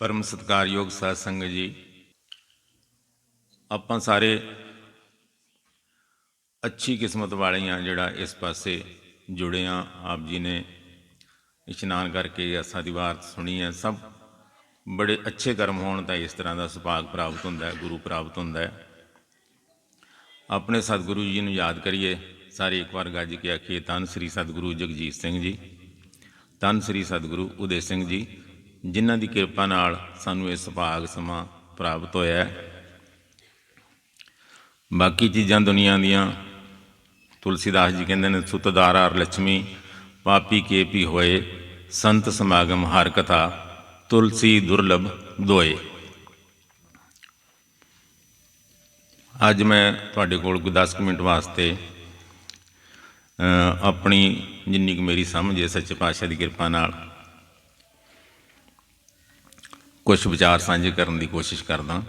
ਪਰਮ ਸਤਿਕਾਰਯੋਗ ਸਾਧ ਸੰਗਤ ਜੀ, ਆਪਾਂ ਸਾਰੇ ਅੱਛੀ ਕਿਸਮਤ ਵਾਲੇ ਆ ਜਿਹੜਾ ਇਸ ਪਾਸੇ ਜੁੜੇ ਆ ਆਪ ਜੀ ਨੇ ਇਸ਼ਨਾਨ ਕਰਕੇ ਆਸਾ ਦੀ ਬਾਤ ਸੁਣੀ ਹੈ, ਸਭ ਬੜੇ ਅੱਛੇ ਕਰਮ ਹੋਣ ਤਾਂ ਇਸ ਤਰ੍ਹਾਂ ਦਾ ਸੁਭਾਗ ਪ੍ਰਾਪਤ ਹੁੰਦਾ ਹੈ, ਗੁਰੂ ਪ੍ਰਾਪਤ ਹੁੰਦਾ ਹੈ। ਆਪਣੇ ਸਤਿਗੁਰੂ ਜੀ ਨੂੰ ਯਾਦ ਕਰੀਏ, ਸਾਰੇ ਇੱਕ ਵਾਰ ਗੱਜ ਕੇ ਆਖੀਏ, ਧੰਨ ਸ੍ਰੀ ਸਤਿਗੁਰੂ ਜਗਜੀਤ ਸਿੰਘ ਜੀ, ਧੰਨ ਸ੍ਰੀ ਸਤਿਗੁਰੂ ਉਦੇ ਸਿੰਘ ਜੀ ਜਿਨ੍ਹਾਂ ਦੀ ਕਿਰਪਾ ਨਾਲ ਸਾਨੂੰ ਇਹ ਸੁਭਾਗ ਸਮਾਂ ਪ੍ਰਾਪਤ ਹੋਇਆ ਬਾਕੀ ਚੀਜ਼ਾਂ ਦੁਨੀਆ ਦੀਆਂ, ਤੁਲਸੀਦਾਸ ਜੀ ਕਹਿੰਦੇ ਨੇ ਸੁਤਦਾਰਾ ਲక్ష్ਮੀ ਪਾਪੀ ਕੇ ਪੀ ਹੋਏ, ਸੰਤ ਸਮਾਗਮ ਹਰ ਕਥਾ, ਤੁਲਸੀ ਦੁਰਲਭ ਦੋਏ। ਅੱਜ ਮੈਂ ਤੁਹਾਡੇ ਕੋਲ ਕੋਈ 10 ਕੁ ਮਿੰਟ ਵਾਸਤੇ ਆਪਣੀ ਜਿੰਨੀ ਕੁ ਮੇਰੀ ਸਮਝ ਹੈ ਸੱਚੇ ਪਾਤਸ਼ਾਹ ਦੀ ਕਿਰਪਾ ਨਾਲ ਕੁਝ ਵਿਚਾਰ ਸਾਂਝੇ ਕਰਨ ਦੀ ਕੋਸ਼ਿਸ਼ ਕਰਦਾ।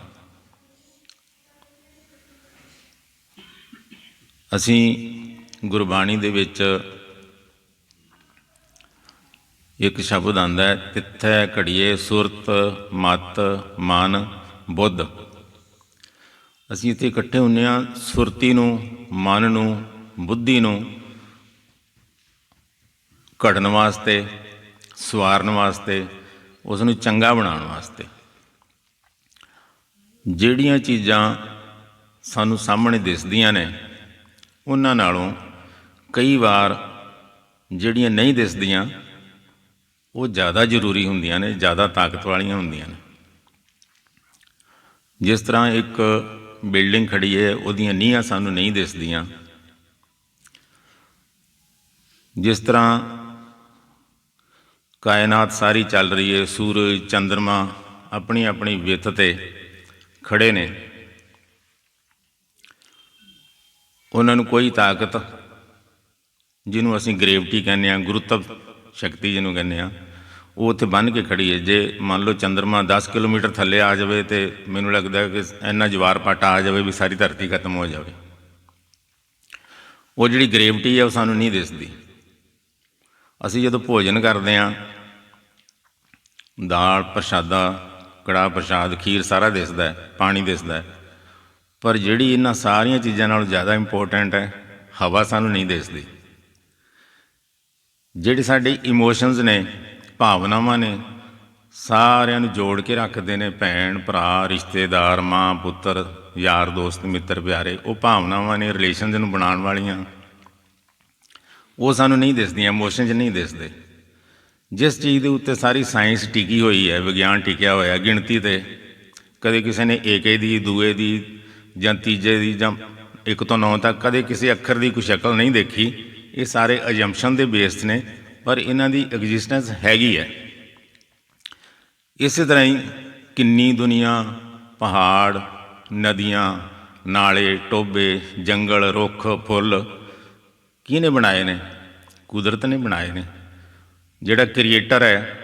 ਅਸੀਂ ਗੁਰਬਾਣੀ ਦੇ ਵਿੱਚ ਇੱਕ ਸ਼ਬਦ ਆਂਦਾ ਹੈ, ਤਿੱਥੈ ਘੜੀਏ ਸੁਰਤ ਮਤ ਮਨ ਬੁੱਧ। ਅਸੀਂ ਇੱਥੇ ਇਕੱਠੇ ਹੁੰਨੇ ਆ, ਸੁਰਤੀ ਨੂੰ, ਮਨ ਨੂੰ, ਬੁੱਧੀ ਨੂੰ ਘੜਨ ਵਾਸਤੇ, ਸਵਾਰਨ ਵਾਸਤੇ ਉਸ ਨੂੰ ਚੰਗਾ ਬਣਾਉਣ ਵਾਸਤੇ। ਜਿਹੜੀਆਂ ਚੀਜ਼ਾਂ ਸਾਨੂੰ ਸਾਹਮਣੇ ਦਿਸਦੀਆਂ ਨੇ, ਉਹਨਾਂ ਨਾਲੋਂ ਕਈ ਵਾਰ ਜਿਹੜੀਆਂ ਨਹੀਂ ਦਿਸਦੀਆਂ, ਉਹ ਜ਼ਿਆਦਾ ਜ਼ਰੂਰੀ ਹੁੰਦੀਆਂ ਨੇ, ਜ਼ਿਆਦਾ ਤਾਕਤ ਵਾਲੀਆਂ ਹੁੰਦੀਆਂ ਨੇ। ਜਿਸ ਤਰ੍ਹਾਂ ਇੱਕ ਬਿਲਡਿੰਗ ਖੜੀ ਹੈ, ਉਹਦੀਆਂ ਨੀਹਾਂ ਸਾਨੂੰ ਨਹੀਂ ਦਿਸਦੀਆਂ। ਜਿਸ ਤਰ੍ਹਾਂ ਕਾਇਨਾਤ ਸਾਰੀ ਚੱਲ ਰਹੀ ਹੈ ਸੂਰਜ ਚੰ드ਰਮਾ ਆਪਣੀ ਆਪਣੀ ਵਿੱਥ ਤੇ ਖੜੇ ਨੇ। ਉਹਨਾਂ ਨੂੰ ਕੋਈ ਤਾਕਤ ਜਿਹਨੂੰ ਅਸੀਂ ਗ੍ਰੇਵਿਟੀ ਕਹਿੰਦੇ ਆ ਗੁਰੂਤਵ ਸ਼ਕਤੀ ਜਿਹਨੂੰ ਕਹਿੰਦੇ ਆ ਉਹ ਉੱਥੇ ਬੰਨ ਕੇ ਖੜੀ ਹੈ ਜੇ ਮੰਨ ਲਓ ਚੰ드ਰਮਾ 10 ਕਿਲੋਮੀਟਰ ਥੱਲੇ ਆ ਜਾਵੇ ਤੇ ਮੈਨੂੰ ਲੱਗਦਾ ਕਿ ਇੰਨਾ ਜਵਾਰ ਪਾਟਾ ਆ ਜਾਵੇ ਵੀ ਸਾਰੀ ਧਰਤੀ ਖਤਮ ਹੋ ਜਾਵੇ। ਉਹ ਜਿਹੜੀ ਗ੍ਰੇਵਿਟੀ ਹੈ ਉਹ ਸਾਨੂੰ ਨਹੀਂ ਦਿਸਦੀ। ਅਸੀਂ ਜਦੋਂ ਭੋਜਨ ਕਰਦੇ ਆ ਦਾਲ ਪ੍ਰਸ਼ਾਦਾ ਕੜਾ ਪ੍ਰਸ਼ਾਦ, ਖੀਰ ਸਾਰਾ ਦਿਸਦਾ ਪਾਣੀ ਦਿਸਦਾ ਪਰ ਜਿਹੜੀ ਇਹਨਾਂ ਸਾਰੀਆਂ ਚੀਜ਼ਾਂ ਨਾਲੋਂ ਜ਼ਿਆਦਾ ਇੰਪੋਰਟੈਂਟ ਹੈ, ਹਵਾ ਸਾਨੂੰ ਨਹੀਂ ਦਿਸਦੀ। ਜਿਹੜੇ ਸਾਡੇ ਇਮੋਸ਼ਨਸ ਨੇ, ਭਾਵਨਾਵਾਂ ਨੇ, ਸਾਰਿਆਂ ਨੂੰ ਜੋੜ ਕੇ ਰੱਖਦੇ ਨੇ, ਭੈਣ, ਭਰਾ, ਰਿਸ਼ਤੇਦਾਰ, ਮਾਂ, ਪੁੱਤਰ, ਯਾਰ, ਦੋਸਤ, ਮਿੱਤਰ, ਪਿਆਰੇ, ਉਹ ਭਾਵਨਾਵਾਂ ਨੇ ਰਿਲੇਸ਼ਨਸ ਨੂੰ ਬਣਾਉਣ ਵਾਲੀਆਂ। ਉਹ ਸਾਨੂੰ ਨਹੀਂ ਦਿਸਦੀਆਂ ਇਮੋਸ਼ਨਸ ਨਹੀਂ ਦਿਸਦੇ। ਜਿਸ ਚੀਜ਼ ਦੇ ਉੱਤੇ ਸਾਰੀ ਸਾਇੰਸ ਟਿਕੀ ਹੋਈ ਹੈ, ਵਿਗਿਆਨ ਟਿਕਿਆ ਹੋਇਆ, ਗਿਣਤੀ ਤੇ ਕਦੇ ਕਿਸੇ ਨੇ ਏਕੇ ਦੀ, ਦੂਏ ਦੀ ਜਾਂ ਤੀਜੇ ਦੀ ਜਾਂ ਇੱਕ ਤੋਂ ਨੌ ਤੱਕ ਕਦੇ ਕਿਸੇ ਅੱਖਰ ਦੀ ਕੋਈ ਸ਼ਕਲ ਨਹੀਂ ਦੇਖੀ, ਇਹ ਸਾਰੇ ਅਜੰਪਸ਼ਨ ਦੇ ਬੇਸ ਨੇ, ਪਰ ਇਹਨਾਂ ਦੀ ਐਗਜ਼ਿਸਟੈਂਸ ਹੈਗੀ ਹੈ। ਇਸੇ ਤਰ੍ਹਾਂ ਹੀ ਕਿੰਨੀ ਦੁਨੀਆ, ਪਹਾੜ, ਨਦੀਆਂ, ਨਾਲੇ ਟੋਬੇ ਜੰਗਲ, ਰੁੱਖ, ਫੁੱਲ ਕਿਹਨੇ ਬਣਾਏ ਨੇ? ਕੁਦਰਤ ਨੇ ਬਣਾਏ ਨੇ। ਜਿਹੜਾ ਕ੍ਰੀਏਟਰ ਹੈ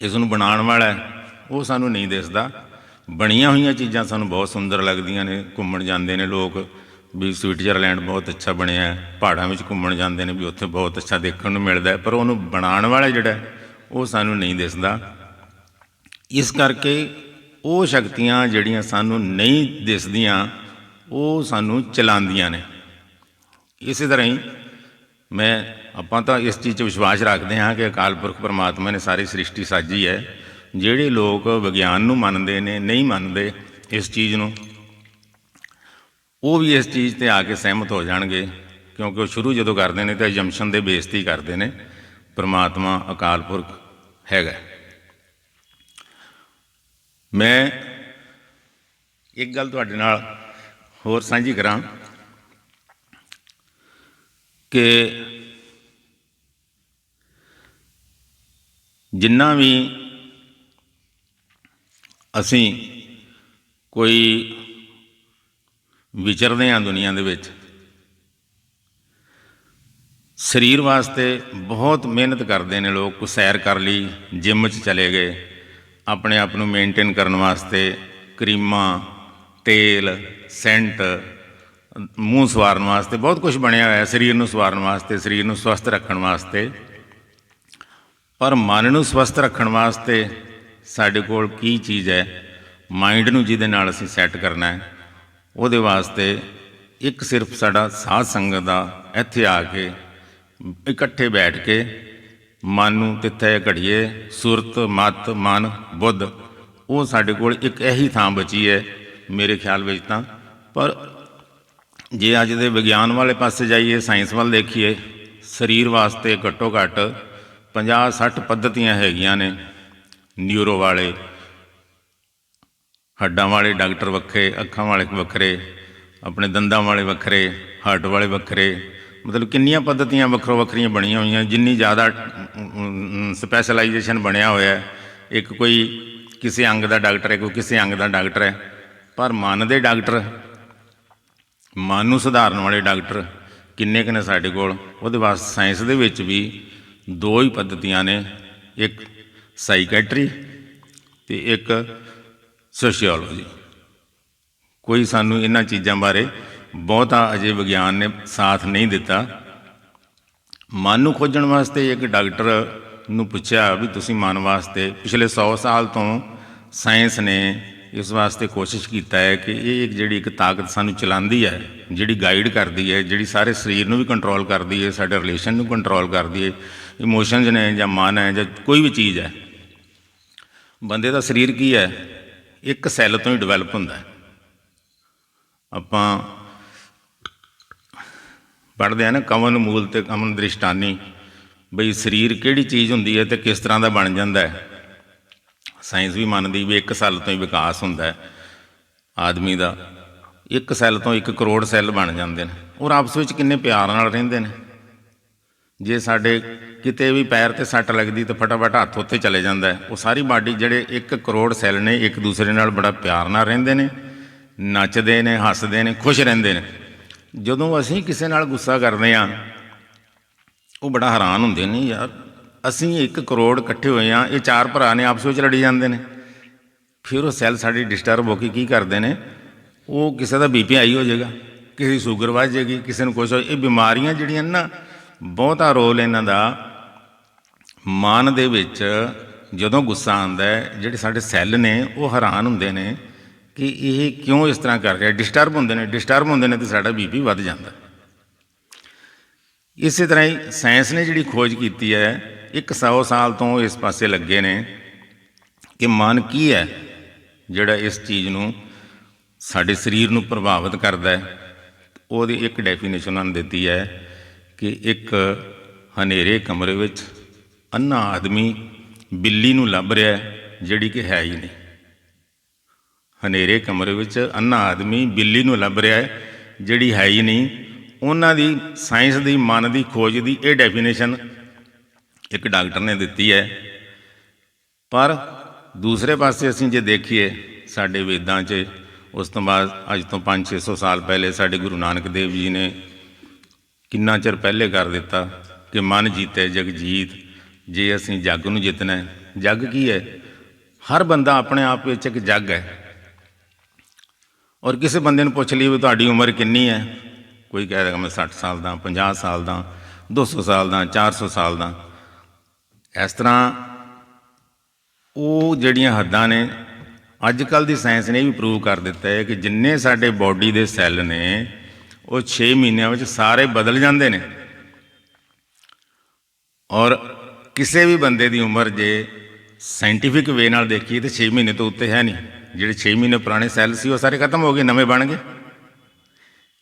ਇਸ ਨੂੰ ਬਣਾਉਣ ਵਾਲਾ ਹੈ ਉਹ ਸਾਨੂੰ ਨਹੀਂ ਦਿਸਦਾ। ਬਣੀਆਂ ਹੋਈਆਂ ਚੀਜ਼ਾਂ ਸਾਨੂੰ ਬਹੁਤ ਸੁੰਦਰ ਲੱਗਦੀਆਂ ਨੇ ਘੁੰਮਣ ਜਾਂਦੇ ਨੇ ਲੋਕ। ਵੀ ਸਵਿਟਜ਼ਰਲੈਂਡ ਬਹੁਤ ਅੱਛਾ ਬਣਿਆ ਹੈ ਪਹਾੜਾਂ ਵਿੱਚ ਘੁੰਮਣ ਜਾਂਦੇ ਨੇ ਵੀ ਉੱਥੇ ਬਹੁਤ ਅੱਛਾ ਦੇਖਣ ਨੂੰ ਮਿਲਦਾ ਹੈ, ਪਰ ਉਹਨੂੰ ਬਣਾਉਣ ਵਾਲਾ ਜਿਹੜਾ ਉਹ ਸਾਨੂੰ ਨਹੀਂ ਦਿਸਦਾ। ਇਸ ਕਰਕੇ ਉਹ ਸ਼ਕਤੀਆਂ ਜਿਹੜੀਆਂ ਸਾਨੂੰ ਨਹੀਂ ਦਿਸਦੀਆਂ ਉਹ ਸਾਨੂੰ ਚਲਾਉਂਦੀਆਂ ਨੇ। ਇਸੇ ਤਰ੍ਹਾਂ ਹੀ ਮੈਂ, ਆਪਾਂ ਤਾਂ ਇਸ ਚੀਜ਼ 'ਚ ਵਿਸ਼ਵਾਸ ਰੱਖਦੇ ਹਾਂ ਕਿ ਅਕਾਲ ਪੁਰਖ ਪਰਮਾਤਮਾ ਨੇ ਸਾਰੀ ਸ੍ਰਿਸ਼ਟੀ ਸਾਜੀ ਹੈ। ਜਿਹੜੇ ਲੋਕ ਵਿਗਿਆਨ ਨੂੰ ਮੰਨਦੇ ਨੇ, ਨਹੀਂ ਮੰਨਦੇ ਇਸ ਚੀਜ਼ ਨੂੰ, ਉਹ ਵੀ ਇਸ ਚੀਜ਼ ਤੇ ਆ ਕੇ ਸਹਿਮਤ ਹੋ ਜਾਣਗੇ। ਕਿਉਂਕਿ ਉਹ ਸ਼ੁਰੂ ਜਦੋਂ ਕਰਦੇ ਨੇ ਤਾਂ ਜੰਮਸ਼ਨ ਦੇ ਬੇਸ ਤੇ ਹੀ ਕਰਦੇ ਨੇ, ਪਰਮਾਤਮਾ ਅਕਾਲ ਪੁਰਖ ਹੈਗਾ। ਮੈਂ ਇੱਕ ਗੱਲ ਤੁਹਾਡੇ ਨਾਲ ਹੋਰ ਸਾਂਝੀ ਕਰਾਂ। ਕਿ ਜਿੰਨਾ ਵੀ ਅਸੀਂ ਕੋਈ ਵਿਚਰਦੇ ਹਾਂ ਦੁਨੀਆ ਦੇ ਵਿੱਚ, ਸਰੀਰ ਵਾਸਤੇ ਬਹੁਤ ਮਿਹਨਤ ਕਰਦੇ ਨੇ ਲੋਕ ਕੋ ਸੈਰ ਕਰ ਲਈ, ਜਿਮ 'ਚ ਚਲੇ ਗਏ, ਆਪਣੇ ਆਪ ਨੂੰ ਮੇਨਟੇਨ ਕਰਨ ਵਾਸਤੇ ਕਰੀਮਾਂ, ਤੇਲ ਸੈਂਟ ਮੂੰਹ ਸਵਾਰਨ ਵਾਸਤੇ, ਬਹੁਤ ਕੁਝ ਬਣਿਆ ਹੋਇਆ ਸਰੀਰ ਨੂੰ ਸਵਾਰਨ ਵਾਸਤੇ, ਸਰੀਰ ਨੂੰ ਸਵਸਥ ਰੱਖਣ ਵਾਸਤੇ। ਪਰ ਮਨ ਨੂੰ ਸਵਸਥ ਰੱਖਣ ਵਾਸਤੇ ਸਾਡੇ ਕੋਲ ਕੀ ਚੀਜ਼ ਹੈ? ਮਾਈਂਡ ਨੂੰ ਜਿਹਦੇ ਨਾਲ ਅਸੀਂ ਸੈੱਟ ਕਰਨਾ ਹੈ, ਉਹਦੇ ਵਾਸਤੇ ਇੱਕ ਸਿਰਫ ਸਾਡਾ ਸਾਧ ਸੰਗਤ ਦਾ ਇੱਥੇ ਆ ਕੇ ਇਕੱਠੇ ਬੈਠ ਕੇ ਮਨ ਨੂੰ ਤਿੱਥੇ ਘੜੀਏ, ਸੁਰਤ, ਮਤ, ਮਨ, ਬੁੱਧ, ਉਹ ਸਾਡੇ ਕੋਲ ਇੱਕ ਇਹੀ ਥਾਂ ਬਚੀ ਹੈ ਮੇਰੇ ਖਿਆਲ ਵਿੱਚ ਤਾਂ। ਪਰ ਜੇ ਅੱਜ ਦੇ ਵਿਗਿਆਨ ਵਾਲੇ ਪਾਸੇ ਜਾਈਏ, ਸਾਇੰਸ ਵੱਲ ਦੇਖੀਏ, ਸਰੀਰ ਵਾਸਤੇ ਘੱਟੋ ਘੱਟ 50 60 ਪੱਧਤੀਆਂ ਹੈਗੀਆਂ ਨੇ ਨਿਊਰੋ ਵਾਲੇ, ਹੱਡਾਂ ਵਾਲੇ ਡਾਕਟਰ ਵੱਖਰੇ, ਅੱਖਾਂ ਵਾਲੇ ਵੱਖਰੇ, ਆਪਣੇ ਦੰਦਾਂ ਵਾਲੇ ਵੱਖਰੇ, ਹਾਰਟ ਵਾਲੇ ਵੱਖਰੇ, ਮਤਲਬ ਕਿੰਨੀਆਂ ਪੱਧਤੀਆਂ ਵੱਖਰੋ ਵੱਖਰੀਆਂ ਬਣੀਆਂ ਹੋਈਆਂ, ਜਿੰਨੀ ਜ਼ਿਆਦਾ ਸਪੈਸ਼ਲਾਈਜੇਸ਼ਨ ਬਣਿਆ ਹੋਇਆ ਇੱਕ ਕੋਈ ਕਿਸੇ ਅੰਗ ਦਾ ਡਾਕਟਰ ਹੈ, ਕੋਈ ਕਿਸੇ ਅੰਗ ਦਾ ਡਾਕਟਰ ਹੈ, ਪਰ ਮਨ ਦੇ ਡਾਕਟਰ ਮਨ ਨੂੰ ਸੁਧਾਰਨ ਵਾਲੇ ਡਾਕਟਰ ਕਿੰਨੇ ਕੁ ਨੇ ਸਾਡੇ ਕੋਲ? ਉਹਦੇ ਵਾਸਤੇ ਸਾਇੰਸ ਦੇ ਵਿੱਚ ਵੀ ਦੋ ਹੀ ਪੱਧਤੀਆਂ ਨੇ, ਇੱਕ ਸਾਈਕੈਟਰੀ ਤੇ ਇੱਕ ਸੋਸ਼ੀਓਲੋਜੀ ਕੋਈ ਸਾਨੂੰ ਇਹਨਾਂ ਚੀਜ਼ਾਂ ਬਾਰੇ ਬਹੁਤਾ ਅਜੇ ਵਿਗਿਆਨ ਨੇ ਸਾਥ ਨਹੀਂ ਦਿੱਤਾ। ਮਨ ਨੂੰ ਖੋਜਣ ਵਾਸਤੇ ਇੱਕ ਡਾਕਟਰ ਨੂੰ ਪੁੱਛਿਆ ਵੀ ਤੁਸੀਂ ਮਨ ਵਾਸਤੇ ਪਿਛਲੇ 100 ਸਾਲ ਤੋਂ ਸਾਇੰਸ ਨੇ ਇਸ ਵਾਸਤੇ ਕੋਸ਼ਿਸ਼ ਕੀਤਾ ਹੈ ਕਿ ਇਹ ਇੱਕ ਜਿਹੜੀ ਇੱਕ ਤਾਕਤ ਸਾਨੂੰ ਚਲਾਉਂਦੀ ਹੈ, ਜਿਹੜੀ ਗਾਈਡ ਕਰਦੀ ਹੈ, ਜਿਹੜੀ ਸਾਰੇ ਸਰੀਰ ਨੂੰ ਵੀ ਕੰਟਰੋਲ ਕਰਦੀ ਹੈ, ਸਾਡੇ ਰਿਲੇਸ਼ਨ ਨੂੰ ਕੰਟਰੋਲ ਕਰਦੀ ਹੈ ਇਮੋਸ਼ਨਸ ਨੇ ਜਾਂ ਮਨ ਹੈ ਜਾਂ ਕੋਈ ਵੀ ਚੀਜ਼ ਹੈ। ਬੰਦੇ ਦਾ ਸਰੀਰ ਕੀ ਹੈ? ਇੱਕ ਸੈੱਲ ਤੋਂ ਹੀ ਡਿਵੈਲਪ ਹੁੰਦਾ ਹੈ। ਆਪਾਂ ਪੜ੍ਹਦੇ ਆ ਨਾ ਕਮਨ ਮੂਲ ਤੇ ਕਮਨ ਦ੍ਰਿਸ਼ਟਾਨੀ, ਬਈ ਸਰੀਰ ਕਿਹੜੀ ਚੀਜ਼ ਹੁੰਦੀ ਹੈ ਤੇ ਕਿਸ ਤਰ੍ਹਾਂ ਦਾ ਬਣ ਜਾਂਦਾ ਹੈ। ਸਾਇੰਸ ਵੀ ਮੰਨਦੀ ਵੀ ਇੱਕ ਸੈੱਲ ਤੋਂ ਹੀ ਵਿਕਾਸ ਹੁੰਦਾ ਹੈ। ਆਦਮੀ ਦਾ ਇੱਕ ਸੈੱਲ ਤੋਂ ਇੱਕ ਕਰੋੜ ਸੈੱਲ ਬਣ ਜਾਂਦੇ ਨੇ। ਔਰ ਆਪਸ ਵਿੱਚ ਕਿੰਨੇ ਪਿਆਰ ਨਾਲ ਰਹਿੰਦੇ ਨੇ। ਜੇ ਸਾਡੇ ਕਿਤੇ ਵੀ ਪੈਰ ਤੇ ਸੱਟ ਲੱਗਦੀ ਤਾਂ ਫਟਾਫਟ ਹੱਥ ਉੱਥੇ ਚਲੇ ਜਾਂਦਾ ਹੈ। ਉਹ ਸਾਰੀ ਬਾਡੀ ਜਿਹੜੇ 1 ਕਰੋੜ ਸੈੱਲ ਨੇ, ਇੱਕ ਦੂਸਰੇ ਨਾਲ ਬੜਾ ਪਿਆਰ ਨਾਲ ਰਹਿੰਦੇ ਨੇ, ਨੱਚਦੇ ਨੇ, ਹੱਸਦੇ ਨੇ, ਖੁਸ਼ ਰਹਿੰਦੇ ਨੇ। ਜਦੋਂ ਅਸੀਂ ਕਿਸੇ ਨਾਲ ਗੁੱਸਾ ਕਰਦੇ ਆ ਉਹ ਬੜਾ ਹੈਰਾਨ ਹੁੰਦੇ ਨੇ, ਯਾਰ ਅਸੀਂ 1 ਕਰੋੜ ਇਕੱਠੇ ਹੋਏ ਆ ਇਹ ਚਾਰ ਭਰਾ ਨੇ ਆਪਸ ਵਿੱਚ ਲੜੀ ਜਾਂਦੇ ਨੇ। ਫਿਰ ਉਹ ਸੈੱਲ ਸਾਡੀ ਡਿਸਟਰਬ ਹੋ ਕੇ ਕੀ ਕਰਦੇ ਨੇ? ਉਹ ਕਿਸੇ ਦਾ ਬੀਪੀ ਹਾਈ ਹੋ ਜਾਏਗਾ, ਕਿਸੇ ਦੀ ਸ਼ੂਗਰ ਵੱਧ ਜਾਏਗੀ, ਕਿਸੇ ਨੂੰ ਕੁਛ ਹੋ ਇਹ ਬਿਮਾਰੀਆਂ ਜਿਹੜੀਆਂ ਨਾ ਬਹੁਤਾ ਰੋਲ ਇਹਨਾਂ ਦਾ ਮਨ ਦੇ ਵਿੱਚ ਜਦੋਂ ਗੁੱਸਾ ਆਉਂਦਾ ਹੈ, ਜਿਹੜੇ ਸਾਡੇ ਸੈੱਲ ਨੇ, ਉਹ ਹੈਰਾਨ ਹੁੰਦੇ ਨੇ ਕਿ ਇਹ ਕਿਉਂ ਇਸ ਤਰ੍ਹਾਂ ਕਰ ਰਿਹਾ ਡਿਸਟਰਬ ਹੁੰਦੇ ਨੇ ਡਿਸਟਰਬ ਹੁੰਦੇ ਨੇ ਤੇ ਸਾਡਾ ਬੀਪੀ ਵੱਧ ਜਾਂਦਾ। ਇਸੇ ਤਰ੍ਹਾਂ ਹੀ ਸਾਇੰਸ ਨੇ ਜਿਹੜੀ ਖੋਜ ਕੀਤੀ ਹੈ ਇੱਕ 100 ਸਾਲ ਤੋਂ ਇਸ ਪਾਸੇ ਲੱਗੇ ਨੇ ਕਿ ਮਨ ਕੀ ਹੈ ਜਿਹੜਾ ਇਸ ਚੀਜ਼ ਨੂੰ ਸਾਡੇ ਸਰੀਰ ਨੂੰ ਪ੍ਰਭਾਵਿਤ ਕਰਦਾ ਹੈ? ਉਹਦੀ ਇੱਕ ਡੈਫੀਨੇਸ਼ਨ ਉਹਨਾਂ ਨੇ ਦਿੱਤੀ ਹੈ ਕਿ ਇੱਕ ਹਨੇਰੇ ਕਮਰੇ ਵਿੱਚ ਅੰਨਾ ਆਦਮੀ ਬਿੱਲੀ ਨੂੰ ਲੱਭ ਰਿਹਾ ਜਿਹੜੀ ਕਿ ਹੈ ਹੀ ਨਹੀਂ। ਹਨੇਰੇ ਕਮਰੇ ਵਿੱਚ ਅੰਨਾ ਆਦਮੀ ਬਿੱਲੀ ਨੂੰ ਲੱਭ ਰਿਹਾ ਹੈ, ਜਿਹੜੀ ਹੈ ਹੀ ਨਹੀਂ। ਉਹਨਾਂ ਦੀ ਸਾਇੰਸ ਦੀ, ਮਨ ਦੀ, ਖੋਜ ਦੀ ਇਹ ਡੈਫੀਨੇਸ਼ਨ ਇੱਕ ਡਾਕਟਰ ਨੇ ਦਿੱਤੀ ਹੈ। ਪਰ ਦੂਸਰੇ ਪਾਸੇ ਅਸੀਂ ਜੇ ਦੇਖੀਏ, ਸਾਡੇ ਵੇਦਾਂ 'ਚ ਉਸ ਤੋਂ ਬਾਅਦ ਅੱਜ ਤੋਂ 5-600 ਸਾਲ ਪਹਿਲੇ ਸਾਡੇ ਗੁਰੂ ਨਾਨਕ ਦੇਵ ਜੀ ਨੇ ਕਿੰਨਾ ਚਿਰ ਪਹਿਲੇ ਕਰ ਦਿੱਤਾ ਕਿ ਮਨ ਜੀਤੇ, ਜਗ ਜੀਤ, ਜੇ ਅਸੀਂ ਜੱਗ ਨੂੰ ਜਿੱਤਣਾ ਹੈ। ਜੱਗ ਕੀ ਹੈ? ਹਰ ਬੰਦਾ ਆਪਣੇ ਆਪ ਵਿੱਚ ਇੱਕ ਜੱਗ ਹੈ। ਔਰ ਕਿਸੇ ਬੰਦੇ ਨੂੰ ਪੁੱਛ ਲਈ ਵੀ ਤੁਹਾਡੀ ਉਮਰ ਕਿੰਨੀ ਹੈ? ਕੋਈ ਕਹਿ ਦੇਗਾ ਮੈਂ 60 ਸਾਲ ਦਾ 50 ਸਾਲ ਦਾ 200 ਸਾਲ ਦਾ 400 ਸਾਲ ਦਾ। ਇਸ ਤਰ੍ਹਾਂ ਉਹ ਜਿਹੜੀਆਂ ਹੱਦਾਂ ਨੇ ਅੱਜ ਕੱਲ ਦੀ ਸਾਇੰਸ ਨੇ ਇਹ ਵੀ ਪ੍ਰੂਵ ਕਰ ਦਿੱਤਾ ਹੈ ਕਿ ਜਿੰਨੇ ਸਾਡੇ ਬਾਡੀ ਦੇ ਸੈੱਲ ਨੇ, ਉਹ 6 ਮਹੀਨਿਆਂ ਵਿੱਚ ਸਾਰੇ ਬਦਲ ਜਾਂਦੇ ਨੇ। ਔਰ ਕਿਸੇ ਵੀ ਬੰਦੇ ਦੀ ਉਮਰ ਜੇ ਸਾਇੰਟੀਫਿਕ ਵੇ ਨਾਲ ਦੇਖੀਏ ਤਾਂ 6 ਮਹੀਨੇ ਤੋਂ ਉੱਤੇ ਹੈ ਨਹੀਂ। ਜਿਹੜੇ 6 ਮਹੀਨੇ ਪੁਰਾਣੇ ਸੈੱਲ ਸੀ, ਉਹ ਸਾਰੇ ਖਤਮ ਹੋ ਗਏ, ਨਵੇਂ ਬਣ ਗਏ।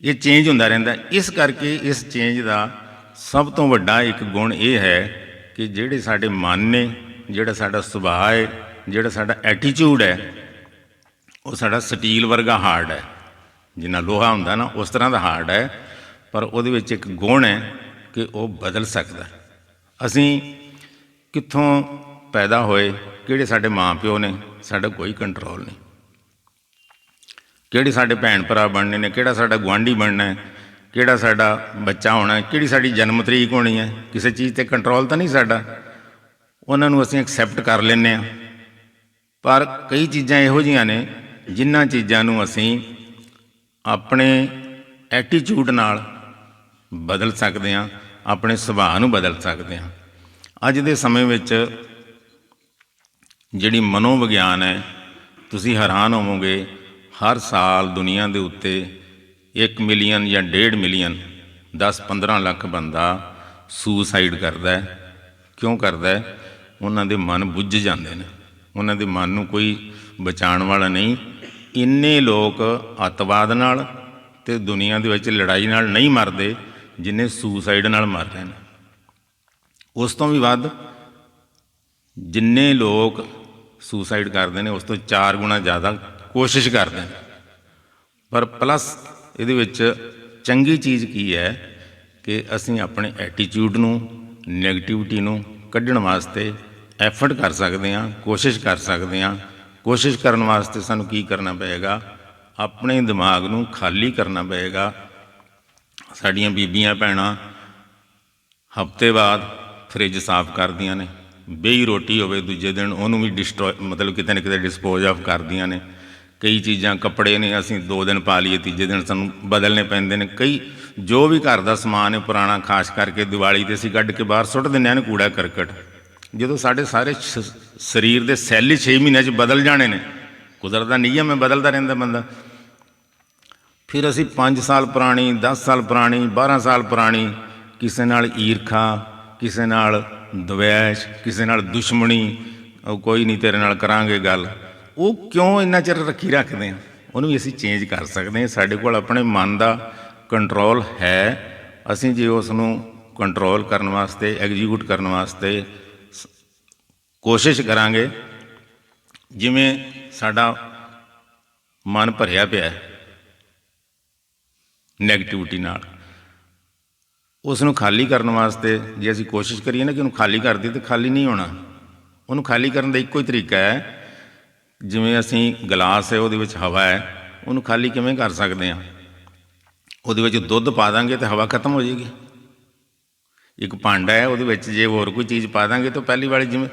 ਇਹ ਚੇਂਜ ਹੁੰਦਾ ਰਹਿੰਦਾ। ਇਸ ਕਰਕੇ ਇਸ ਚੇਂਜ ਦਾ ਸਭ ਤੋਂ ਵੱਡਾ ਇੱਕ ਗੁਣ ਇਹ ਹੈ ਕਿ ਜਿਹੜੇ ਸਾਡੇ ਮਨ ਨੇ, ਜਿਹੜਾ ਸਾਡਾ ਸੁਭਾਅ ਹੈ, ਜਿਹੜਾ ਸਾਡਾ ਐਟੀਟਿਊਡ ਹੈ, ਉਹ ਸਾਡਾ ਸਟੀਲ ਵਰਗਾ ਹਾਰਡ ਹੈ। ਜਿੰਨਾ ਲੋਹਾ ਹੁੰਦਾ ਨਾ, ਉਸ ਤਰ੍ਹਾਂ ਦਾ ਹਾਰਡ ਹੈ, ਪਰ ਉਹਦੇ ਵਿੱਚ ਇੱਕ ਗੁਣ ਹੈ ਕਿ ਉਹ ਬਦਲ ਸਕਦਾ। ਅਸੀਂ ਕਿੱਥੋਂ ਪੈਦਾ ਹੋਏ, ਕਿਹੜੇ ਸਾਡੇ ਮਾਪਿਓ ਨੇ, ਸਾਡਾ ਕੋਈ ਕੰਟਰੋਲ ਨਹੀਂ। ਕਿਹੜੇ ਸਾਡੇ ਭੈਣ ਭਰਾ ਬਣਨੇ ਨੇ, ਕਿਹੜਾ ਸਾਡਾ ਗੁਆਂਢੀ ਬਣਨਾ ਹੈ ਕਿਹੜਾ ਸਾਡਾ ਬੱਚਾ ਹੋਣਾ, ਕਿਹੜੀ ਸਾਡੀ ਜਨਮ ਤਰੀਕ ਹੋਣੀ ਹੈ, ਕਿਸੇ ਚੀਜ਼ ਤੇ ਕੰਟਰੋਲ ਤਾਂ ਨਹੀਂ ਸਾਡਾ। ਉਹਨਾਂ ਨੂੰ ਅਸੀਂ ਐਕਸੈਪਟ ਕਰ ਲੈਂਦੇ ਹਾਂ। ਪਰ ਕਈ ਚੀਜ਼ਾਂ ਇਹੋ ਜੀਆਂ ਨੇ, ਜਿਨ੍ਹਾਂ ਚੀਜ਼ਾਂ ਨੂੰ ਅਸੀਂ ਆਪਣੇ ਐਟੀਟਿਊਡ ਨਾਲ ਬਦਲ ਸਕਦੇ ਹਾਂ, ਆਪਣੇ ਸੁਭਾਅ ਨੂੰ ਬਦਲ ਸਕਦੇ ਹਾਂ। ਅੱਜ ਦੇ ਸਮੇਂ ਵਿੱਚ ਜਿਹੜੀ ਮਨੋਵਿਗਿਆਨ ਹੈ, ਤੁਸੀਂ ਹੈਰਾਨ ਹੋਵੋਗੇ, ਹਰ ਸਾਲ ਦੁਨੀਆ ਦੇ ਉੱਤੇ 1 ਮਿਲੀਅਨ ਜਾਂ 1.5 ਮਿਲੀਅਨ 10-15 ਲੱਖ ਬੰਦਾ ਸੁਸਾਈਡ ਕਰਦਾ ਹੈ। ਕਿਉਂ ਕਰਦਾ ਹੈ? ਉਹਨਾਂ ਦੇ ਮਨ ਬੁੱਝ ਜਾਂਦੇ ਨੇ। ਉਹਨਾਂ ਦੇ ਮਨ ਨੂੰ ਕੋਈ ਬਚਾਉਣ ਵਾਲਾ ਨਹੀਂ। ਇੰਨੇ ਲੋਕ ਅੱਤਵਾਦ ਨਾਲ ਤੇ ਦੁਨੀਆ ਦੇ ਵਿੱਚ ਲੜਾਈ ਨਾਲ ਨਹੀਂ ਮਰਦੇ, ਜਿੰਨੇ ਸੁਸਾਈਡ ਨਾਲ ਮਰ ਰਹੇ ਨੇ। ਉਸ ਤੋਂ ਵੀ ਵੱਧ ਜਿੰਨੇ ਲੋਕ ਸੁਸਾਈਡ ਕਰਦੇ ਨੇ, ਉਸ ਤੋਂ 4 ਗੁਣਾ ਜ਼ਿਆਦਾ ਕੋਸ਼ਿਸ਼ ਕਰਦੇ ਨੇ। ਪਰ ਪਲੱਸ ਇਹਦੇ ਵਿੱਚ ਚੰਗੀ ਚੀਜ਼ ਕੀ ਹੈ ਕਿ ਅਸੀਂ ਆਪਣੇ ਐਟੀਟਿਊਡ ਨੂੰ 네ਗੇਟਿਵਿਟੀ ਨੂੰ ਕੱਢਣ ਵਾਸਤੇ ਐਫਰਟ ਕਰ ਸਕਦੇ ਹਾਂ, ਕੋਸ਼ਿਸ਼ ਕਰ ਸਕਦੇ ਹਾਂ। ਕੋਸ਼ਿਸ਼ ਕਰਨ ਵਾਸਤੇ ਸਾਨੂੰ ਕੀ ਕਰਨਾ ਪਏਗਾ? ਆਪਣੇ ਦਿਮਾਗ ਨੂੰ ਖਾਲੀ ਕਰਨਾ ਪਏਗਾ। ਸਾਡੀਆਂ ਬੀਬੀਆਂ ਭੈਣਾਂ ਹਫ਼ਤੇ ਬਾਅਦ ਫ੍ਰਿਜ ਸਾਫ਼ ਕਰਦੀਆਂ ਨੇ। ਬੇਈ ਰੋਟੀ ਹੋਵੇ, ਦੂਜੇ ਦਿਨ ਉਹਨੂੰ ਵੀ ਡਿਸਟਰੋਏ ਮਤਲਬ ਕਿਤੇ ਨਾ ਕਿਤੇ ਡਿਸਪੋਜ਼ ਆਫ ਕਰਦੀਆਂ ਨੇ। ਕਈ ਚੀਜ਼ਾਂ, ਕੱਪੜੇ ਨੇ, ਅਸੀਂ 2 ਦਿਨ ਪਾ ਲਈਏ, ਤੀਜੇ ਦਿਨ ਸਾਨੂੰ ਬਦਲਨੇ ਪੈਂਦੇ ਨੇ। ਕਈ ਜੋ ਵੀ ਘਰ ਦਾ ਸਮਾਨ ਹੈ, ਪੁਰਾਣਾ, ਖਾਸ ਕਰਕੇ ਦੀਵਾਲੀ ਤੇ ਅਸੀਂ ਕੱਢ ਕੇ ਬਾਹਰ ਸੁੱਟ ਦਿੰਦੇ ਹਾਂ ਕੂੜਾ, ਕਰਕਟ। ਜਦੋਂ ਸਾਡੇ ਸਾਰੇ ਸ਼- ਸਰੀਰ ਦੇ ਸੈੱਲ ਹੀ 6 ਮਹੀਨਿਆਂ 'ਚ ਬਦਲ ਜਾਣੇ ਨੇ, ਕੁਦਰਤ ਦਾ ਨਿਯਮ ਹੈ, ਬਦਲਦਾ ਰਹਿੰਦਾ ਬੰਦਾ। ਫਿਰ ਅਸੀਂ 5 ਸਾਲ ਪੁਰਾਣੀ 10 ਸਾਲ ਪੁਰਾਣੀ 12 ਸਾਲ ਪੁਰਾਣੀ, ਕਿਸੇ ਨਾਲ ਈਰਖਾ, ਕਿਸੇ ਨਾਲ ਦਵੈਸ਼, ਕਿਸੇ ਨਾਲ ਦੁਸ਼ਮਣੀ, ਉਹ ਕੋਈ ਨਹੀਂ ਤੇਰੇ ਨਾਲ ਕਰਾਂਗੇ ਗੱਲ। ਉਹ ਕਿਉਂ ਇੰਨਾ ਚਿਰ ਰੱਖੀ ਰੱਖਦੇ ਆ? ਉਹਨੂੰ ਵੀ ਅਸੀਂ ਚੇਂਜ ਕਰ ਸਕਦੇ ਹਾਂ ਸਾਡੇ ਕੋਲ ਆਪਣੇ ਮਨ ਦਾ ਕੰਟਰੋਲ ਹੈ। ਅਸੀਂ ਜੇ ਉਸ ਨੂੰ ਕੰਟਰੋਲ ਕਰਨ ਵਾਸਤੇ ਐਗਜ਼ੀਕਿਊਟ ਕਰਨ ਵਾਸਤੇ ਸ- ਕੋਸ਼ਿਸ਼ ਕਰਾਂਗੇ, ਜਿਵੇਂ ਸਾਡਾ ਮਨ ਭਰਿਆ ਪਿਆ ਹੈ ਨੈਗੇਟਿਵਿਟੀ ਨਾਲ। ਉਸ ਨੂੰ ਖਾਲੀ ਕਰਨ ਵਾਸਤੇ ਜੇ ਅਸੀਂ ਕੋਸ਼ਿਸ਼ ਕਰੀਏ ਨਾ ਕਿ ਉਹਨੂੰ ਖਾਲੀ ਕਰ ਦਈਏ, ਤਾਂ ਖਾਲੀ ਨਹੀਂ ਹੋਣਾ। ਉਹਨੂੰ ਖਾਲੀ ਕਰਨ ਦਾ ਇੱਕੋ ਹੀ ਤਰੀਕਾ ਹੈ ਜਿਵੇਂ ਅਸੀਂ ਗਲਾਸ ਹੈ, ਉਹਦੇ ਵਿੱਚ ਹਵਾ ਹੈ, ਉਹਨੂੰ ਖਾਲੀ ਕਿਵੇਂ ਕਰ ਸਕਦੇ ਹਾਂ? ਉਹਦੇ ਵਿੱਚ ਦੁੱਧ ਪਾ ਦਾਂਗੇ ਤਾਂ ਹਵਾ ਖਤਮ ਹੋ ਜਾਏਗੀ। ਇੱਕ ਭਾਂਡਾ ਹੈ, ਉਹਦੇ ਵਿੱਚ ਜੇ ਹੋਰ ਕੋਈ ਚੀਜ਼ ਪਾ ਦਾਂਗੇ ਤਾਂ ਪਹਿਲੀ ਵਾਲੀ ਜਿਵੇਂ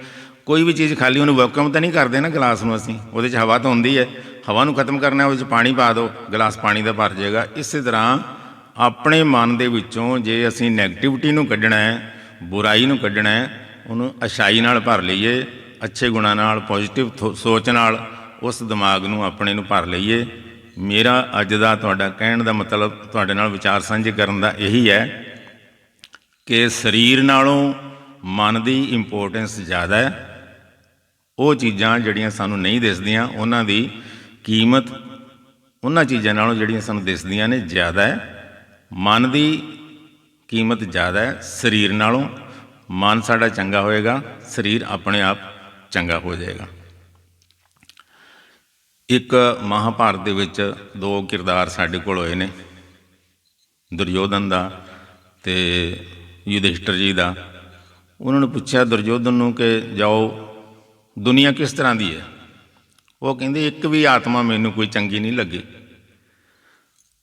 ਕੋਈ ਵੀ ਚੀਜ਼ ਖਾਲੀ ਉਹਨੂੰ ਵੈਕੂਮ ਤਾਂ ਨਹੀਂ ਕਰਦੇ ਨਾ ਗਲਾਸ ਨੂੰ ਅਸੀਂ। ਉਹਦੇ 'ਚ ਹਵਾ ਤਾਂ ਹੁੰਦੀ ਹੈ। ਹਵਾ ਨੂੰ ਖਤਮ ਕਰਨਾ ਉਹਦੇ 'ਚ ਪਾਣੀ ਪਾ ਦਿਓ, ਗਲਾਸ ਪਾਣੀ ਦਾ ਭਰ ਜਾਏਗਾ। ਇਸੇ ਤਰ੍ਹਾਂ ਆਪਣੇ ਮਨ ਦੇ ਵਿੱਚੋਂ ਜੇ ਅਸੀਂ ਨੈਗੇਟਿਵਿਟੀ ਨੂੰ ਕੱਢਣਾ ਹੈ, ਬੁਰਾਈ ਨੂੰ ਕੱਢਣਾ ਹੈ, ਉਹਨੂੰ ਅਛਾਈ ਨਾਲ ਭਰ ਲਈਏ ਅੱਛੇ ਗੁਣਾਂ ਨਾਲ ਪੋਜ਼ਿਟਿਵ ਸੋਚ ਨਾਲ ਉਸ ਦਿਮਾਗ ਨੂੰ ਆਪਣੇ ਨੂੰ ਭਰ ਲਈਏ। ਮੇਰਾ ਅੱਜ ਦਾ ਤੁਹਾਡਾ ਕਹਿਣ ਦਾ ਮਤਲਬ ਤੁਹਾਡੇ ਨਾਲ ਵਿਚਾਰ ਸਾਂਝੇ ਕਰਨ ਦਾ ਇਹੀ ਹੈ ਕਿ ਸਰੀਰ ਨਾਲੋਂ ਮਨ ਦੀ ਇੰਪੋਰਟੈਂਸ ਜ਼ਿਆਦਾ ਹੈ। ਉਹ ਚੀਜ਼ਾਂ ਜਿਹੜੀਆਂ ਸਾਨੂੰ ਨਹੀਂ ਦਿਸਦੀਆਂ, ਉਹਨਾਂ ਦੀ ਕੀਮਤ ਉਹਨਾਂ ਚੀਜ਼ਾਂ ਨਾਲੋਂ ਜਿਹੜੀਆਂ ਸਾਨੂੰ ਦਿਸਦੀਆਂ ਨੇ ਜ਼ਿਆਦਾ ਹੈ। ਮਨ ਦੀ ਕੀਮਤ ਜ਼ਿਆਦਾ ਹੈ ਸਰੀਰ ਨਾਲੋਂ। ਮਨ ਸਾਡਾ ਚੰਗਾ ਹੋਏਗਾ, ਸਰੀਰ ਆਪਣੇ ਆਪ ਚੰਗਾ ਹੋ ਜਾਏਗਾ। ਇੱਕ ਮਹਾਭਾਰਤ ਦੇ ਵਿੱਚ ਦੋ ਕਿਰਦਾਰ ਸਾਡੇ ਕੋਲ ਹੋਏ ਨੇ। ਦੁਰਯੋਧਨ ਦਾ ਤੇ ਯੁਧਿਸ਼ਟਰ ਜੀ ਦਾ। ਉਹਨਾਂ ਨੂੰ ਪੁੱਛਿਆ, ਦੁਰਯੋਧਨ ਨੂੰ ਕਿ ਜਾਓ, ਦੁਨੀਆ ਕਿਸ ਤਰ੍ਹਾਂ ਦੀ ਹੈ? ਉਹ ਕਹਿੰਦੇ, ਇੱਕ ਵੀ ਆਤਮਾ ਮੈਨੂੰ ਕੋਈ ਚੰਗੀ ਨਹੀਂ ਲੱਗੀ।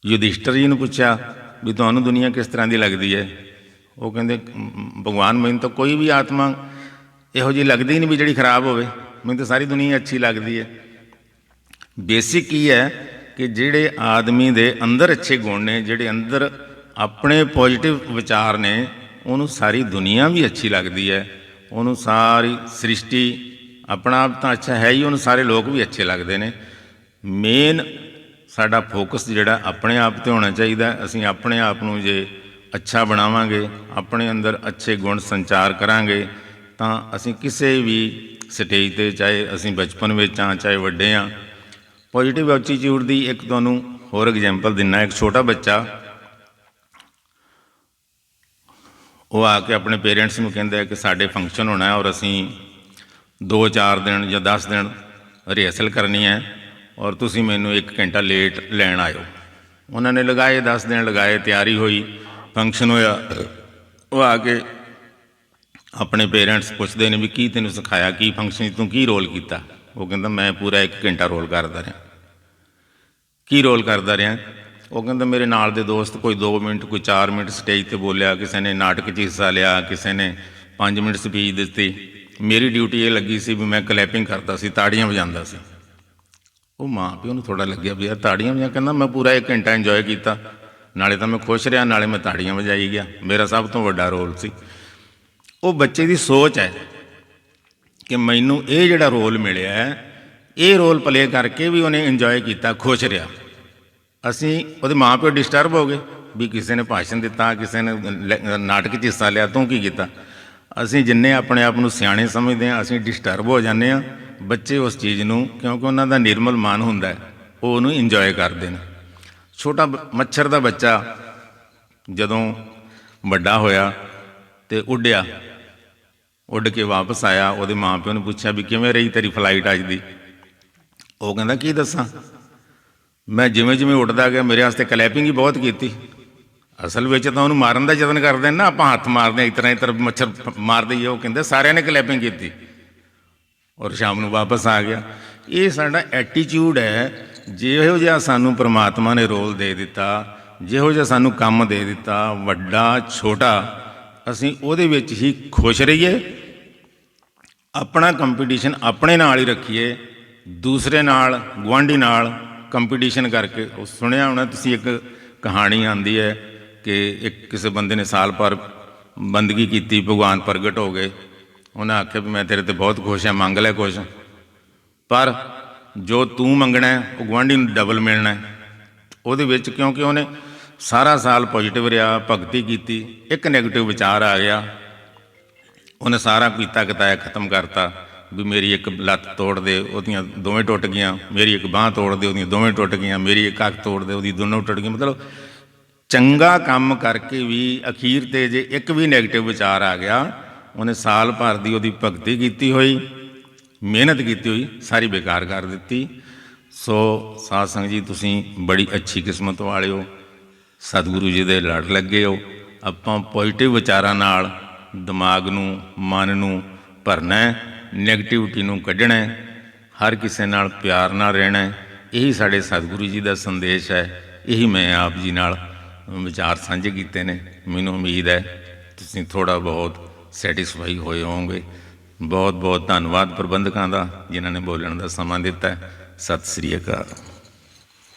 ਯੁਧਿਸ਼ਟਰ ਜੀ ਨੂੰ ਪੁੱਛਿਆ, ਵੀ ਤੁਹਾਨੂੰ ਦੁਨੀਆ ਕਿਸ ਤਰ੍ਹਾਂ ਦੀ ਲੱਗਦੀ ਹੈ? ਉਹ ਕਹਿੰਦੇ, ਭਗਵਾਨ, ਮੈਨੂੰ ਤਾਂ ਕੋਈ ਵੀ ਆਤਮਾ ਇਹੋ ਜਿਹੀ ਲੱਗਦੀ ਨਹੀਂ ਵੀ ਜਿਹੜੀ ਖਰਾਬ ਹੋਵੇ। ਮੈਨੂੰ ਤਾਂ ਸਾਰੀ ਦੁਨੀਆ ਅੱਛੀ ਲੱਗਦੀ ਹੈ। ਬੇਸਿਕ ਕੀ ਹੈ ਕਿ ਜਿਹੜੇ ਆਦਮੀ ਦੇ ਅੰਦਰ ਅੱਛੇ ਗੁਣ ਨੇ, ਜਿਹੜੇ ਅੰਦਰ ਆਪਣੇ ਪੋਜ਼ਿਟਿਵ ਵਿਚਾਰ ਨੇ, ਉਹਨੂੰ ਸਾਰੀ ਦੁਨੀਆ ਵੀ ਅੱਛੀ ਲੱਗਦੀ ਹੈ। ਉਹਨੂੰ ਸਾਰੀ ਸ੍ਰਿਸ਼ਟੀ ਆਪਣਾ ਆਪ ਤਾਂ ਅੱਛਾ ਹੈ ਹੀ, ਉਹਨੂੰ ਸਾਰੇ ਲੋਕ ਵੀ ਅੱਛੇ ਲੱਗਦੇ ਨੇ। ਮੇਨ ਸਾਡਾ ਫੋਕਸ ਜਿਹੜਾ ਆਪਣੇ ਆਪ ਤੇ ਹੋਣਾ ਚਾਹੀਦਾ। ਅਸੀਂ ਆਪਣੇ ਆਪ ਨੂੰ ਜੇ ਅੱਛਾ ਬਣਾਵਾਂਗੇ, ਆਪਣੇ ਅੰਦਰ ਅੱਛੇ ਗੁਣ ਸੰਚਾਰ ਕਰਾਂਗੇ ਤਾਂ ਅਸੀਂ ਕਿਸੇ ਵੀ ਸਟੇਜ ਤੇ, ਚਾਹੇ ਅਸੀਂ ਬਚਪਨ ਵਿੱਚ ਹਾਂ ਚਾਹੇ ਵੱਡੇ ਹਾਂ ਪੋਜੀਟਿਵ ਐਟੀਟਿਊਡ ਦੀ ਇੱਕ ਤੁਹਾਨੂੰ ਹੋਰ ਐਗਜ਼ਾਮਪਲ ਦਿੰਨਾ, ਇੱਕ ਛੋਟਾ ਬੱਚਾ। ਉਹ ਆ ਕੇ ਆਪਣੇ ਪੇਰੈਂਟਸ ਨੂੰ ਕਹਿੰਦਾ ਕਿ ਸਾਡੇ ਫੰਕਸ਼ਨ ਹੋਣਾ ਹੈ ਔਰ ਅਸੀਂ 2-4 ਦਿਨ ਜਾਂ 10 ਦਿਨ ਰਿਹਰਸਲ ਕਰਨੀ ਹੈ ਔਰ ਤੁਸੀਂ ਮੈਨੂੰ 1 ਘੰਟਾ ਲੇਟ ਲੈਣ ਆਇਓ। ਉਹਨਾਂ ਨੇ ਲਗਾਏ 10 ਦਿਨ ਲਗਾਏ, ਤਿਆਰੀ ਹੋਈ ਫੰਕਸ਼ਨ ਹੋਇਆ। ਉਹ ਆ ਕੇ ਆਪਣੇ ਪੇਰੈਂਟਸ ਪੁੱਛਦੇ ਨੇ ਵੀ ਕੀ ਤੈਨੂੰ ਸਿਖਾਇਆ, ਕੀ ਫੰਕਸ਼ਨ ਤੂੰ ਕੀ ਰੋਲ ਕੀਤਾ? ਉਹ ਕਹਿੰਦਾ, ਮੈਂ ਪੂਰਾ 1 ਘੰਟਾ ਰੋਲ ਕਰਦਾ ਰਿਹਾ। ਕੀ ਰੋਲ ਕਰਦਾ ਰਿਹਾ? ਉਹ ਕਹਿੰਦਾ, ਮੇਰੇ ਨਾਲ ਦੇ ਦੋਸਤ ਕੋਈ 2 ਮਿੰਟ, ਕੋਈ 4 ਮਿੰਟ ਸਟੇਜ ਤੇ ਬੋਲਿਆ, ਕਿਸੇ ਨੇ ਨਾਟਕ 'ਚ ਹਿੱਸਾ ਲਿਆ, ਕਿਸੇ ਨੇ 5 ਮਿੰਟ ਸਪੀਚ ਦਿੱਤੀ। ਮੇਰੀ ਡਿਊਟੀ ਇਹ ਲੱਗੀ ਸੀ ਵੀ ਮੈਂ ਕਲੈਪਿੰਗ ਕਰਦਾ ਸੀ, ਤਾੜੀਆਂ ਵਜਾਉਂਦਾ ਸੀ। ਉਹ ਮਾਂ ਪਿਓ ਨੂੰ ਥੋੜਾ ਲੱਗਿਆ ਵੀ ਯਾਰ ਤਾੜੀਆਂ ਵਜਾ ਕਹਿੰਦਾ, ਮੈਂ ਪੂਰਾ 1 ਘੰਟਾ ਇੰਜੋਏ ਕੀਤਾ। ਨਾਲੇ ਤਾਂ ਮੈਂ ਖੁਸ਼ ਰਿਹਾ, ਨਾਲੇ ਮੈਂ ਤਾੜੀਆਂ ਵਜਾਈ ਗਿਆ। ਮੇਰਾ ਸਭ ਤੋਂ ਵੱਡਾ ਰੋਲ ਸੀ। ਉਹ ਬੱਚੇ ਦੀ ਸੋਚ ਹੈ ਕਿ ਮੈਨੂੰ ਇਹ ਜਿਹੜਾ ਰੋਲ ਮਿਲਿਆ ਹੈ, ਇਹ ਰੋਲ ਪਲੇ ਕਰਕੇ ਵੀ ਉਹਨੇ ਇੰਜੋਏ ਕੀਤਾ ਖੁਸ਼ ਰਿਹਾ। ਅਸੀਂ ਉਹਦੇ ਮਾਪਿਓ ਡਿਸਟਰਬ ਹੋ ਗਏ ਵੀ ਕਿਸੇ ਨੇ ਭਾਸ਼ਣ ਦਿੱਤਾ ਕਿਸੇ ਨੇ ਨਾਟਕ 'ਚ ਹਿੱਸਾ ਲਿਆ ਤੂੰ ਕੀ ਕੀਤਾ? ਅਸੀਂ ਜਿੰਨੇ ਆਪਣੇ ਆਪ ਨੂੰ ਸਿਆਣੇ ਸਮਝਦੇ ਹਾਂ ਅਸੀਂ ਡਿਸਟਰਬ ਹੋ ਜਾਂਦੇ ਹਾਂ ਬੱਚੇ ਉਸ ਚੀਜ਼ ਨੂੰ ਕਿਉਂਕਿ ਉਹਨਾਂ ਦਾ ਨਿਰਮਲ ਮਨ ਹੁੰਦਾ ਹੈ ਉਹ ਉਹਨੂੰ ਇੰਜੋਏ ਕਰਦੇ ਨੇ। ਛੋਟਾ ਬ- ਮੱਛਰ ਦਾ ਬੱਚਾ ਜਦੋਂ ਵੱਡਾ ਹੋਇਆ ਤੇ ਉੱਡਿਆ ਉੱਡ ਕੇ ਵਾਪਸ ਆਇਆ ਉਹਦੇ ਮਾਪਿਓ ਨੇ ਪੁੱਛਿਆ ਵੀ ਕਿਵੇਂ ਰਹੀ ਤੇਰੀ ਫਲਾਈਟ ਅੱਜ ਦੀ? ਉਹ ਕਹਿੰਦਾ ਕੀ ਦੱਸਾਂ? ਮੈਂ ਜਿਵੇਂ ਜਿਵੇਂ ਉੱਡਦਾ ਗਿਆ ਮੇਰੇ ਵਾਸਤੇ ਕਲੈਪਿੰਗ ਹੀ ਬਹੁਤ ਕੀਤੀ। ਅਸਲ ਵਿੱਚ ਤਾਂ ਉਹਨੂੰ ਮਾਰਨ ਦਾ ਯਤਨ ਕਰਦੇ ਨੇ ਨਾ ਆਪਾਂ ਹੱਥ ਮਾਰਦੇ ਹਾਂ, ਇਸ ਤਰ੍ਹਾਂ ਇਸ ਤਰ੍ਹਾਂ ਮੱਛਰ ਮਾਰਦੇ ਹੀ ਆ, ਉਹ ਕਹਿੰਦੇ ਸਾਰਿਆਂ ਨੇ ਕਲੈਪਿੰਗ ਕੀਤੀ। ਔਰ ਸ਼ਾਮ ਨੂੰ ਵਾਪਸ ਆ ਗਿਆ। ਇਹ ਸਾਡਾ ਐਟੀਟਿਊਡ ਹੈ ਜਿਹੋ ਜਿਹਾ ਸਾਨੂੰ ਪ੍ਰਮਾਤਮਾ ਨੇ ਰੋਲ ਦੇ ਦਿੱਤਾ ਜਿਹੋ ਜਿਹਾ ਸਾਨੂੰ ਕੰਮ ਦੇ ਦਿੱਤਾ ਵੱਡਾ ਛੋਟਾ ਅਸੀਂ ਉਹਦੇ ਵਿੱਚ ਹੀ ਖੁਸ਼ ਰਹੀਏ ਆਪਣਾ ਕੰਪੀਟੀਸ਼ਨ ਆਪਣੇ ਨਾਲ ਹੀ ਰੱਖੀਏ ਦੂਸਰੇ ਨਾਲ ਗੁਆਂਢੀ ਨਾਲ ਕੰਪੀਟੀਸ਼ਨ ਕਰਕੇ। ਉਹ ਸੁਣਿਆ ਹੋਣਾ ਤੁਸੀਂ ਇੱਕ ਕਹਾਣੀ ਆਂਦੀ ਹੈ ਕਿ ਇੱਕ ਕਿਸੇ ਬੰਦੇ ਨੇ ਸਾਲ ਭਰ ਬੰਦਗੀ ਕੀਤੀ ਭਗਵਾਨ ਪ੍ਰਗਟ ਹੋ ਗਏ। ਉਹਨੇ ਆਖਿਆ ਵੀ ਮੈਂ ਤੇਰੇ ਤੇ ਬਹੁਤ ਖੁਸ਼ ਹਾਂ ਮੰਗ ਲੈ ਕੁਛ। ਪਰ ਜੋ ਤੂੰ ਮੰਗਣਾ ਹੈ, ਉਹ ਗੁਆਂਢੀ ਨੂੰ ਡਬਲ ਮਿਲਣਾ ਹੈ। ਉਹਦੇ ਵਿੱਚ ਕਿਉਂਕਿ ਉਹਨੇ ਸਾਰਾ ਸਾਲ ਪੋਜ਼ਿਟਿਵ ਰਿਹਾ, ਭਗਤੀ ਕੀਤੀ, ਇੱਕ 네ਗੇਟਿਵ ਵਿਚਾਰ ਆ ਗਿਆ। ਉਹਨੇ ਸਾਰਾ ਕੀਤਾ ਕਿਤਾਇਆ ਖਤਮ ਕਰਤਾ ਵੀ ਮੇਰੀ ਇੱਕ ਲੱਤ ਤੋੜ ਦੇ, ਉਹਦੀਆਂ ਦੋਵੇਂ ਟੁੱਟ ਗਈਆਂ, ਮੇਰੀ ਇੱਕ ਬਾਹ ਤੋੜ ਦੇ, ਉਹਦੀਆਂ ਦੋਵੇਂ ਟੁੱਟ ਗਈਆਂ, ਮੇਰੀ ਇੱਕ ਅੱਖ ਤੋੜ ਦੇ, ਉਹਦੀ ਦੋਨੋਂ ਟੁੱਟ ਗਈਆਂ। ਮਤਲਬ ਚੰਗਾ ਕੰਮ ਕਰਕੇ ਵੀ ਅਖੀਰ ਤੇ ਜੇ ਇੱਕ ਵੀ 네ਗੇਟਿਵ ਵਿਚਾਰ ਆ ਗਿਆ, ਉਹਨੇ ਸਾਲ ਭਰ ਦੀ ਉਹਦੀ ਭਗਤੀ ਕੀਤੀ ਹੋਈ, ਮਿਹਨਤ ਕੀਤੀ ਹੋਈ, ਸਾਰੀ ਬੇਕਾਰ ਕਰ ਦਿੱਤੀ। ਸੋ ਸਾਧ ਸੰਗਤ ਜੀ, ਤੁਸੀਂ ਬੜੀ ਅੱਛੀ ਕਿਸਮਤ ਵਾਲੇ ਹੋ। ਸਤਿਗੁਰੂ ਜੀ ਦੇ ਲੜ ਲੱਗੇ ਹੋ। ਆਪਾਂ ਪੋਜ਼ਿਟਿਵ ਵਿਚਾਰਾਂ ਨਾਲ ਦਿਮਾਗ ਨੂੰ, ਮਨ ਨੂੰ ਭਰਨਾ ਹੈ 네ਗੇਟਿਵਿਟੀ ਨੂੰ ਕੱਢਣਾ ਹੈ, ਹਰ ਕਿਸੇ ਨਾਲ ਪਿਆਰ ਨਾਲ ਰਹਿਣਾ ਹੈ। ਇਹੀ ਸਾਡੇ ਸਤਿਗੁਰੂ ਜੀ ਦਾ ਸੰਦੇਸ਼ ਹੈ। ਇਹੀ ਮੈਂ ਆਪ ਜੀ ਨਾਲ ਵਿਚਾਰ ਸਾਂਝੇ ਕੀਤੇ ਨੇ। ਮੈਨੂੰ ਉਮੀਦ ਹੈ ਤੁਸੀਂ ਥੋੜਾ ਬਹੁਤ ਸੈਟੀਸਫਾਈ ਹੋਏ ਹੋਵੋਗੇ। ਬਹੁਤ ਬਹੁਤ ਧੰਨਵਾਦ ਪ੍ਰਬੰਧਕਾਂ ਦਾ, ਜਿਨ੍ਹਾਂ ਨੇ ਬੋਲਣ ਦਾ ਸਮਾਂ ਦਿੱਤਾ ਸਤਿ ਸ੍ਰੀ ਅਕਾਲ।